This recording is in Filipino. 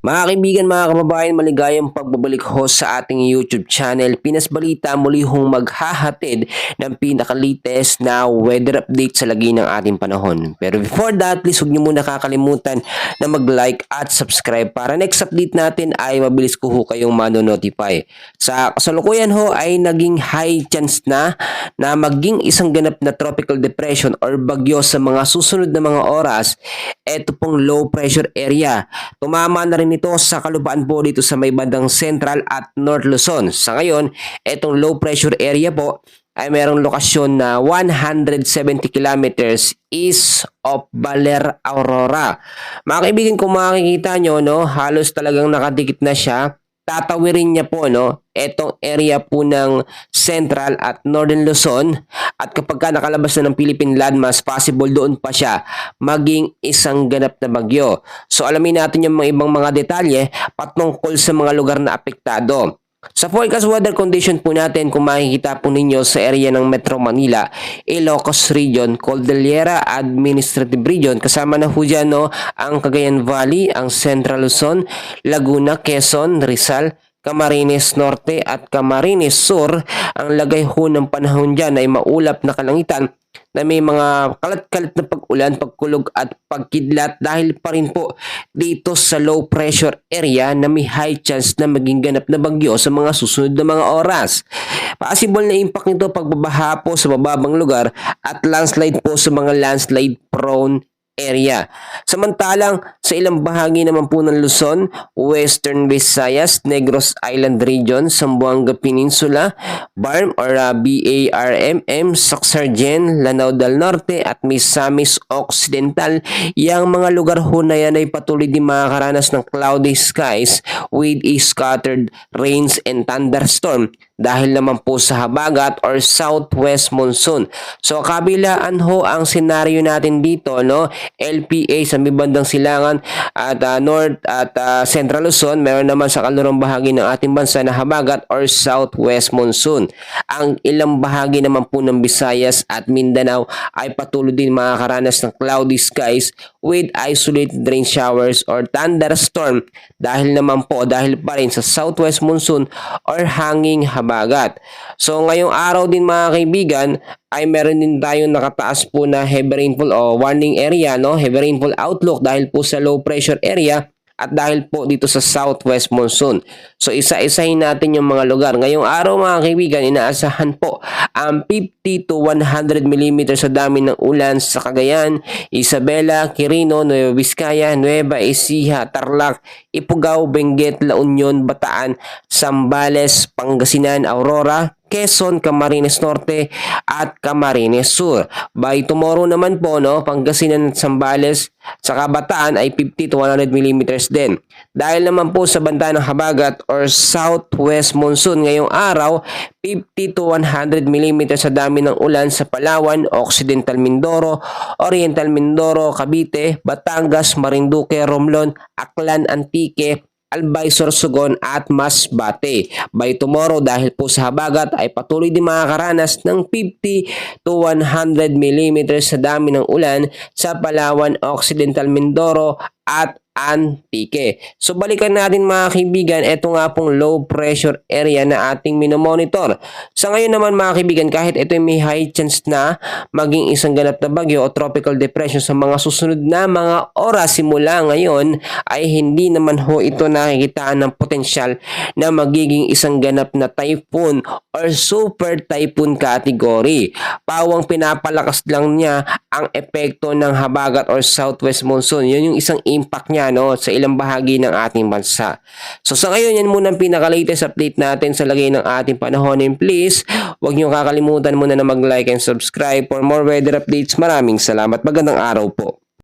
Mga kaibigan, mga kababayan, maligayang pagbabalik ho sa ating YouTube channel. Pinas Balita muli hong maghahatid ng pinaka-latest na weather update sa lagi ng ating panahon. Pero before that, please huwag niyo muna kakalimutan na mag-like at subscribe para next update natin ay mabilis ko ho kayong mano-notify. Sa kasalukuyan ho ay naging high chance na na maging isang ganap na tropical depression or bagyo sa mga susunod na mga oras. Ito pong low pressure area. Tumama na rin ito sa kalupaan po dito sa may bandang Central at North Luzon. Sa ngayon, itong low pressure area po ay mayroong lokasyon na 170 kilometers east of Baler, Aurora. Mga kaibigan, kung makikita nyo, no, halos talagang nakadikit na siya tatawirin niya po no etong area po ng Central at Northern Luzon at kapag ka nakalabas na ng Philippine landmass possible doon pa siya maging isang ganap na bagyo. So alamin natin yung mga ibang mga detalye patungkol sa mga lugar na apektado. Sa forecast weather condition po natin, kung makikita po ninyo sa area ng Metro Manila, Ilocos Region, Cordillera Administrative Region, kasama na po dyan no, ang Cagayan Valley, ang Central Luzon, Laguna, Quezon, Rizal, Camarines Norte at Camarines Sur. Ang lagay ho ng panahon dyan ay maulap na kalangitan na may mga kalat-kalat na pag-ulan, pagkulog at pagkidlat dahil pa rin po dito sa low pressure area na may high chance na maging ganap na bagyo sa mga susunod na mga oras. Possible na impact nito pagbabaha po sa mababang lugar at landslide po sa mga landslide prone area. Samantalang sa ilang bahagi naman po ng Luzon, Western Visayas, Negros Island Region, Zamboanga Peninsula, BARM or uh, BARMM, Sacsargen, Lanao del Norte at Misamis Occidental, yang mga lugar ho na yan ay patuloy din makakaranas ng cloudy skies with scattered rains and thunderstorm dahil naman po sa habagat or southwest monsoon. So kabilaan ho ang senaryo natin dito no LPA sa may silangan at uh, north at uh, central Luzon meron naman sa kalurang bahagi ng ating bansa na habagat or southwest monsoon. Ang ilang bahagi naman po ng Visayas at Mindanao ay patuloy din makakaranas ng cloudy skies with isolated rain showers or thunderstorm dahil naman po dahil pa rin sa southwest monsoon or hanging habagat. So ngayong araw din mga kaibigan ay meron din tayong nakataas po na heavy rainfall o warning area no heavy rainfall outlook dahil po sa low pressure area at dahil po dito sa southwest monsoon. So isa-isahin natin yung mga lugar. Ngayong araw mga kaibigan, inaasahan po ang 50 to 100 mm sa dami ng ulan sa Cagayan, Isabela, Quirino, Nueva Vizcaya, Nueva Ecija, Tarlac, Ifugao, Benguet, La Union, Bataan, Sambales, Pangasinan, Aurora, Quezon, Camarines Norte at Camarines Sur. By tomorrow naman po, no, Pangasinan at Sambales sa Kabataan ay 50 to 100 mm din. Dahil naman po sa banda ng habagat or southwest monsoon ngayong araw, 50 to 100 mm sa dami ng ulan sa Palawan, Occidental Mindoro, Oriental Mindoro, Cavite, Batangas, Marinduque, Romblon, Aklan, Antique, Albay, Sorsogon at Masbate. By tomorrow dahil po sa habagat ay patuloy din makakaranas ng 50 to 100 mm sa dami ng ulan sa Palawan, Occidental Mindoro at Antique. So balikan natin mga kaibigan, ito nga pong low pressure area na ating minomonitor. Sa ngayon naman mga kaibigan, kahit ito may high chance na maging isang ganap na bagyo o tropical depression sa mga susunod na mga oras simula ngayon, ay hindi naman ho ito nakikitaan ng potensyal na magiging isang ganap na typhoon or super typhoon category. Pawang pinapalakas lang niya ang epekto ng habagat or southwest monsoon. Yun yung isang impact niya no, sa ilang bahagi ng ating bansa. So sa ngayon, yan muna ang pinaka-latest update natin sa lagay ng ating panahon. And please, huwag niyo kakalimutan muna na mag-like and subscribe for more weather updates. Maraming salamat. Magandang araw po.